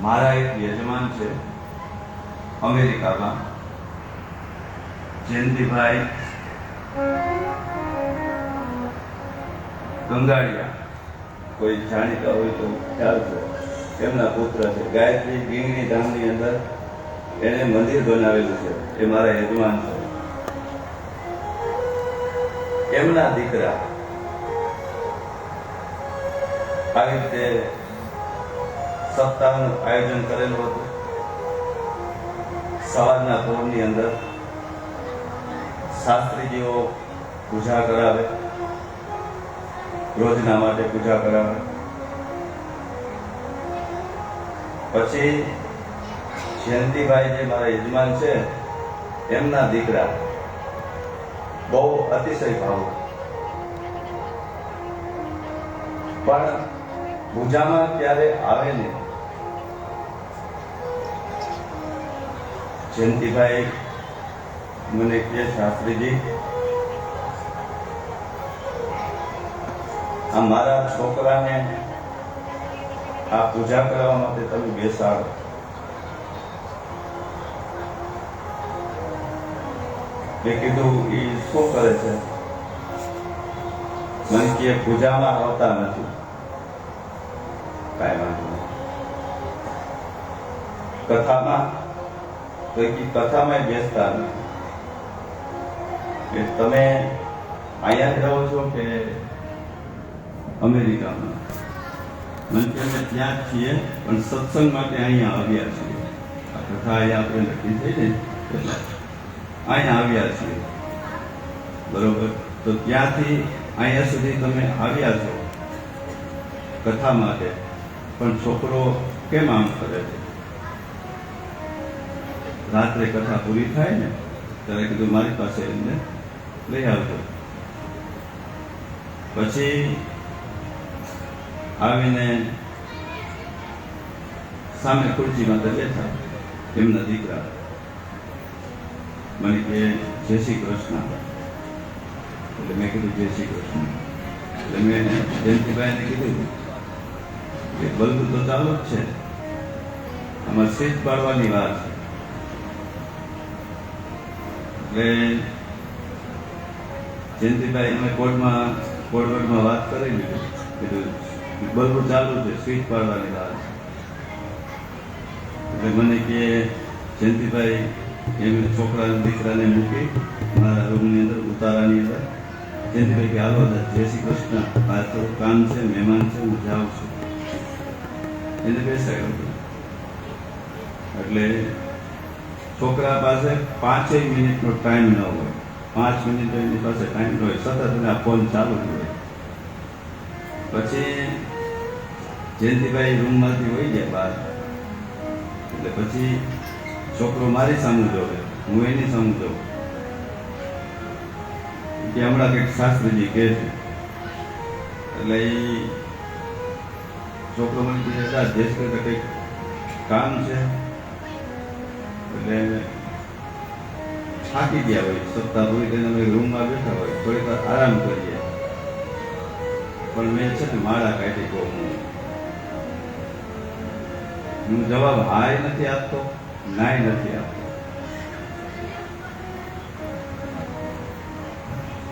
મારા એક યજમાન છે, અમેરિકામાં. જયંતિભાઈ ગંગાળિયા કોઈ જાણીતા હોય તો ખ્યાલ છે એમના પુત્ર છે. ગાયત્રી ગીંગની ધામની અંદર એણે મંદિર બનાવેલું છે. એ મારા યજમાન છે. એમના દીકરા આવી રીતે સપ્તાહનું આયોજન કરેલું હતું. સવારના પહોરની અંદર શાસ્ત્રીજીઓ પૂજા કરાવે યોજના માટે પૂજા કરાવે. પછી જયંતિભાઈ જે મારા યજમાન છે, એમના દીકરા બહુ અતિશય ભાવ પણ પૂજામાં ક્યારે આવે ને જયંતિભાઈ, મને કે શાસ્ત્રીજી, આ મારા છોકરાને આ પૂજા કરવા માટે તમે બેસાડો. મેં કીધું એ શું કરે છે? મને કે, પૂજામાં આવતા નથી. કાંઈ વાંધો કથામાં તો એ કથામાં બેસતા કે તમે અહીંયા રહો છો કે અમેરિકામાં? મને અમે ત્યાં જ છીએ, પણ સત્સંગ માટે અહીંયા આવ્યા છીએ. આ કથા અહીંયા આપણે નક્કી થઈ ને, એટલે અહીંયા આવ્યા છીએ. બરોબર? તો ત્યાંથી અહીંયા સુધી તમે આવ્યા છો કથા માટે. પણ છોકરો કેમ આમ કરે છે? રાત્રે કથા પૂરી થાય ને, ત્યારે કીધું મારી પાસે એમને લઈ આવજો. પછી આવીને સામે ખુરશીમાં તો બેઠા, એમના દીકરા. મને કે, જય શ્રી કૃષ્ણ. એટલે મેં કીધું, જય શ્રી કૃષ્ણ. એટલે મેં જયંતિભાઈને કીધું કે બલ્બ તો ચાલુ જ છે. આમાં સ્વિચ પાડવાની વાત છે. એટલે જયંતિભાઈ અમે કોર્ટમાં કોર્ટમાં વાત કરી લીધું કીધું બલ્બ ચાલુ છે સ્વીચ પાડવાની વાત એટલે મને કે, જયંતિભાઈ, એમને છોકરા દીકરાને મૂકી મારા રૂમની અંદર ઉતારાની અંદર જયંતિભાઈ કે, હાલો, જય શ્રી કૃષ્ણ. આ તો કામ છે, મહેમાન છે, હું જાઉં છું. એને બેસાડ્યો. એટલે છોકરા પાસે પાંચેય મિનિટનો ટાઈમ ન હોય. પાંચ મિનિટ એની પાસે ટાઈમ ન હોય. સતત એના ફોન ચાલુ જ હોય. પછી જયંતિભાઈ રૂમમાંથી હોય ગયા બહાર. એટલે પછી છોકરો મારી સામે જોવે. હું એની સામે જોઉં. કે હમણાં કંઈક શાસ્ત્રીજી કહે છે. એટલે એ છોકરો મને કીધે દેશ કરતા કંઈક કામ છે. એટલે થાકી ગયા હોય સપ્તાહ પૂરી કરીને અમે રૂમમાં બેઠા હોય, થોડીક આરામ કરીએ. પણ મેં છે ને માળા કાઢી કહું હું હું જવાબ હાય નથી આપતો, નાય નથી આપતો.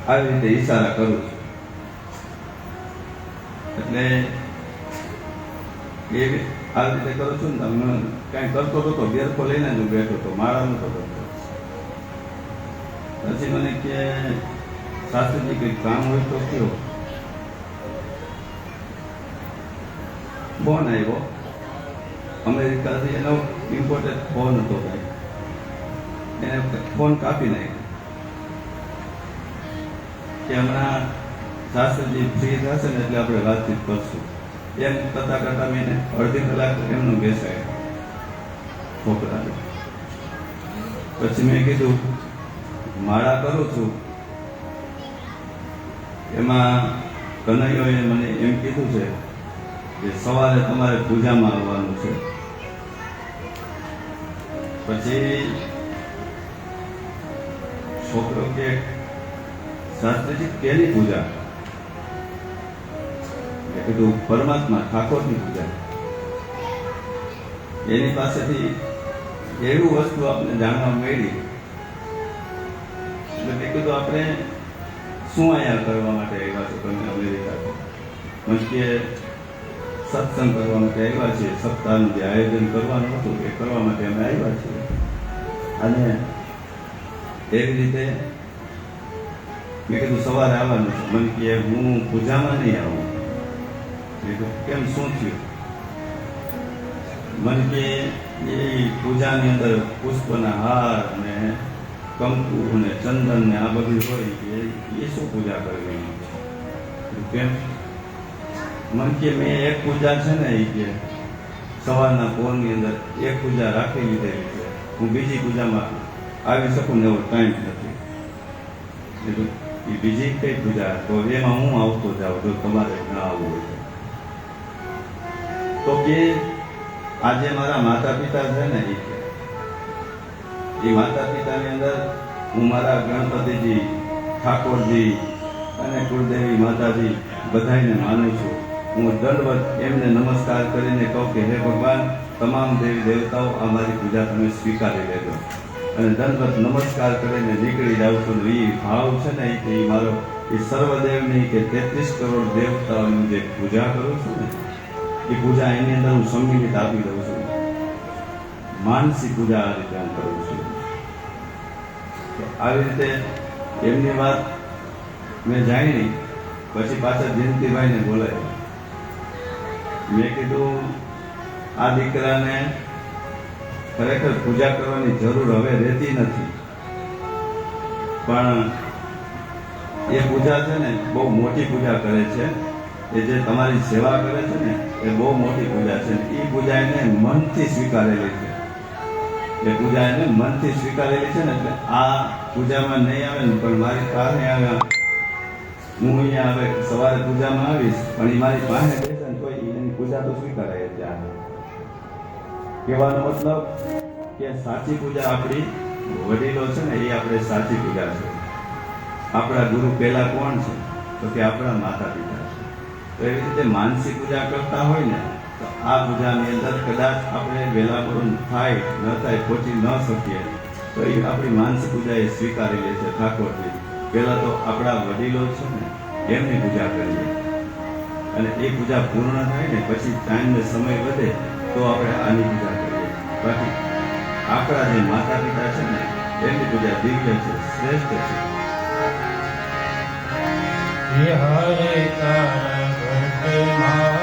આવી રીતે ઈશારા કરું છું. એટલે એ આ રીતે કરું છું ને તમને કાંઈ કરતો હતો તો લઈને જ બેઠો હતો માળા નતો કરતો પછી મને કે, શાસ્ત્રીજી, કંઈક કામ હોય તો કયો. ફોન આવ્યો. અમેરિકાથી એનો ઇમ્પોર્ટેડ ફોન હતો ભાઈ. એને ફોન કાપી નાખ્યો. કે હમણાં શાસ્ત્રીજી ફ્રી થશે ને એટલે આપણે વાતચીત કરશું. એમ કરતા કરતા મેં અડધી કલાક એમનું બેસાય છોકરાને પછી મેં કીધું, માળા કરું છું. એમાં કનૈયોએ મને એમ કીધું છે કે સવારે તમારે પૂજામાં આવવાનું છે. પછી છોકરો કે, શાસ્ત્રીજી, કેની પૂજા? કીધું પરમાત્મા ઠાકોરની પૂજા એની પાસેથી એવું વસ્તુ આપણે જાણવા મળી. મેં કીધું, આપણે શું અહીંયા કરવા માટે આવ્યા છો તમે અમેરિકા કે, સત્સંગ કરવા માટે આવ્યા છીએ. સપ્તાહનું જે આયોજન કરવાનું હતું, એ કરવા માટે અમે આવ્યા છીએ. અને એવી રીતે મેં કીધું, સવારે આવવાનું છે. મને કે, હું પૂજામાં નહીં આવું. કેમ, શું થયું? મને કે એ પૂજાની અંદર પુષ્પના હાર ને કંકુ ને ચંદન ને આ બધી હોય કે એ શું પૂજા કરવી કેમ? મને કે મેં એક પૂજા છે ને એ કે સવારના પોરની અંદર એક પૂજા રાખી લીધેલી છે હું બીજી પૂજામાં આવી શકું ને એવો ટાઈમ નથી. એ બીજી કઈ પૂજા? તો એમાં હું આવતો જાઉં, જો તમારે ના આવવું હોય તો. કે આજે મારા માતા પિતા છે ને એ માતા પિતાની અંદર હું મારા ગણપતિજી, ઠાકોરજી અને કુળદેવી માતાજી બધાને માનું છું હું દંડવત એમને નમસ્કાર કરીને કહું કે, હે ભગવાન, તમામ દેવી દેવતાઓ આ મારી પૂજા તમે સ્વીકારી લેજો અને દંડવત નમસ્કાર કરીને નીકળી જાઉં છું એ ભાવ છે ને એ મારો એ સર્વદેવની કે તેત્રીસ કરોડ દેવતાઓની જે પૂજા કરું છું ને એ પૂજા એની અંદર હું સંમિલિત આપી દઉં છું. માનસી પૂજા આ રીતે કરું છું. આવી રીતે એમની વાત મેં જાણી, પછી પાછા જયંતિભાઈને બોલાવ્યા મેં કીધું, આ દીકરાને ખરેખર પૂજા કરવાની જરૂર હવે રહેતી નથી. પણ એ પૂજા છે ને, બહુ મોટી પૂજા કરે છે. એ જે તમારી સેવા કરે છે ને, એ બહુ મોટી પૂજા છે. એ પૂજા એને મનથી સ્વીકારેલી છે. એ પૂજા એને મનથી સ્વીકારેલી છે ને, એટલે આ પૂજામાં નહીં આવે ને, પણ મારી પાસે આવે. હું અહીંયા હવે સવારે પૂજામાં આવીશ, પણ એ મારી પાસે બેસે ને તોય એની પૂજા તો સ્વીકારાય ત્યાં. કહેવાનો મતલબ કે સાચી પૂજા આપણી વડીલો છે ને એ આપણે સાચી પૂજા છે. આપણા ગુરુ પહેલા કોણ છે? તો કે આપણા માતા પિતા તો એવી રીતે માનસી પૂજા કરતા હોય ને, તો આ પૂજાની અંદર કદાચ આપણે વહેલા પૂરું થાય, ન થાય, પહોંચી ન શકીએ, તો એ આપણી માનસી પૂજા એ સ્વીકારી લે છે ઠાકોરજી. પહેલાં તો આપણા વડીલો છે ને, એમની પૂજા કરીએ. અને એ પૂજા પૂર્ણ થાય ને, પછી ટાઈમ ને સમય વધે, તો આપણે આની પૂજા કરીએ. બાકી આપણા જે માતા પિતા છે ને, એમની પૂજા દિવ્ય છે, શ્રેષ્ઠ છે. હરે કર Ave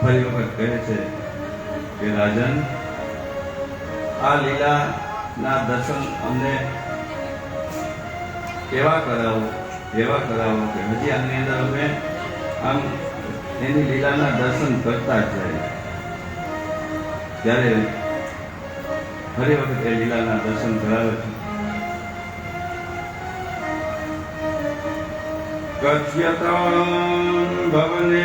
ફરી વખત કહે છે કે, રાજન, આ લીલાના દર્શન અમને કેવા કરાવો? એવા કરાવો કે હજી આની અંદર અમે આમ એની લીલાના દર્શન કરતા જ જાય ત્યારે ફરી વખત એ લીલાના દર્શન કરાવે છે. કથ્યતા ભવને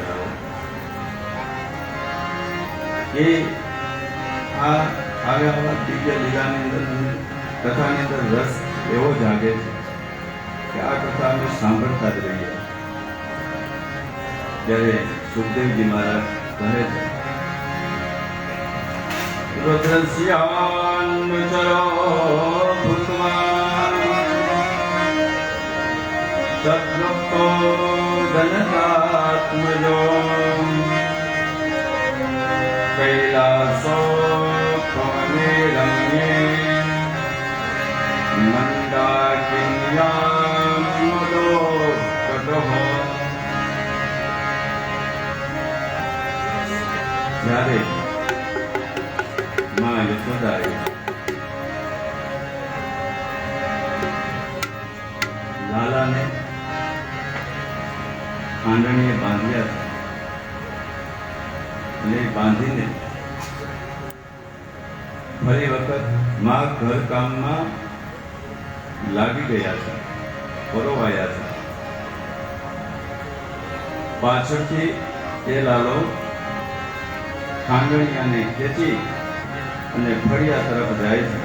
કે આ આવ્યા આવા દિવ્ય લીલાની અંદર કથાની અંદર રસ એવો જાગે છે કે આ કથા અમે સાંભળતા જ રહીએ. ત્યારે સુખદેવજી મહારાજ કહે છે. રુદ્રસ્યાન્નુચરો ભૂત્વા સદ્ગપ્તો જનકાત્મજો. Leila. માં ઘર કામમાં લાગી ગયા છે, પરોવાયા છે. પાછળથી એ લાલો ખાંગણિયાને ખેંચી અને ફળિયા તરફ જાય છે.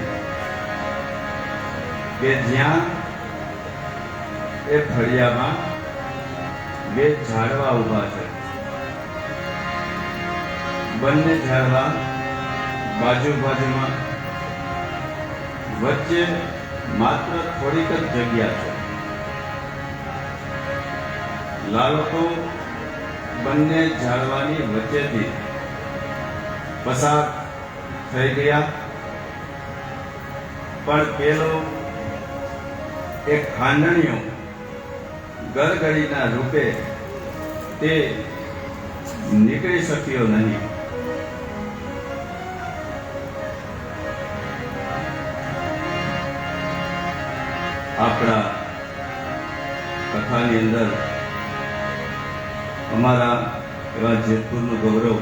કે જ્યાં એ ફળિયામાં બે ઝાડવા ઊભા છે. બંને ઝાડવા બાજુ બાજુમાં વચ્ચે માત્ર થોડીક જ જગ્યા છે. લાલકો બંને ઝાડવાની વચ્ચેથી પસાર થઈ ગયા. પણ પેલો એક ખાંડણીયો ગરગડીના રૂપે તે નીકળી શક્યો નહીં. આપણા કથાની અંદર અમારા એવા જેતપુરનું ગૌરવ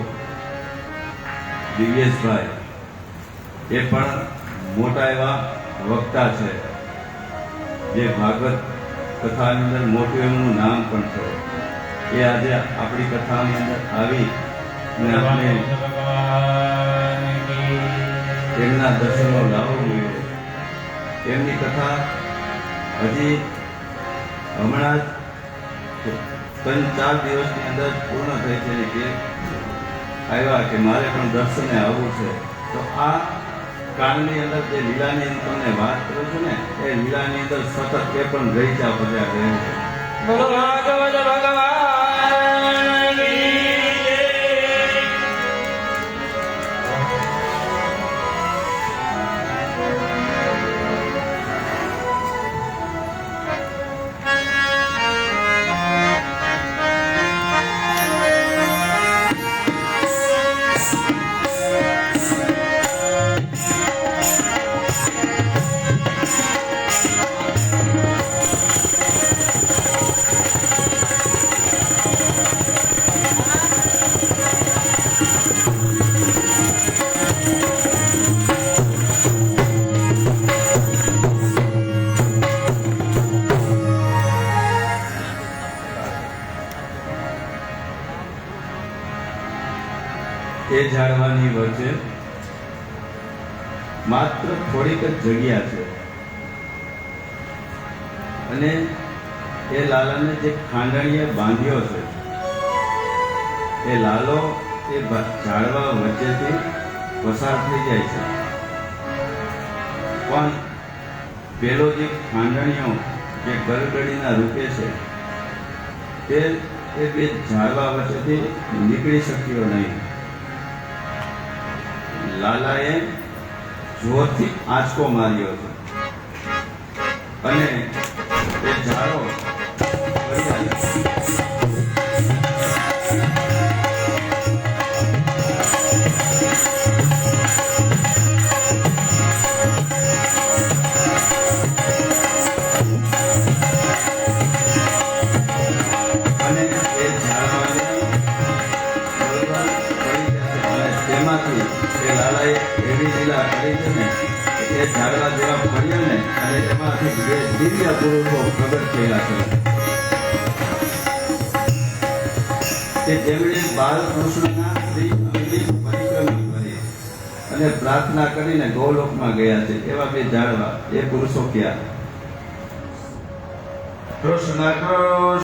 દિવ્યેશભાઈ એ પણ મોટા એવા વક્તા છે. જે ભાગવત કથાની અંદર મોટું એમનું નામ પણ છે. એ આજે આપણી કથાની અંદર આવી અને આપણે એમના દર્શનો લાવો મળ્યો એમની કથા હજી હમણાં જ ત્રણ, ચાર દિવસની અંદર પૂર્ણ થઈ છે કે આવ્યા કે મારે પણ દર્શને આવવું છે. તો આ કાળની અંદર જે લીલાની તમને વાત કરું છું ને, એ લીલાની અંદર સતત એ પણ રહી જા બધા રહે છે ભગવાન. થોડીક જ જગ્યા છે. અને એ લાલાને જે ખાંડણીએ બાંધ્યો છે, એ લાલો એ ઝાડવા વચ્ચેથી પસાર થઈ જાય છે. પણ પેલો જે ખાંડણીઓ જે ગરગડીના રૂપે છે, તે, એ બે ઝાડવા વચ્ચેથી નીકળી શક્યો નહીં. લાલાએ જોરથી આંચકો માર્યો હતો. અને એ ઝાડો અને પ્રાર્થના કરીને ગૌલોકમાં ગયા છે. એવા બે જાળવા એ પુરુષો ક્યાં? કૃષ્ણ કૃષ્ણ.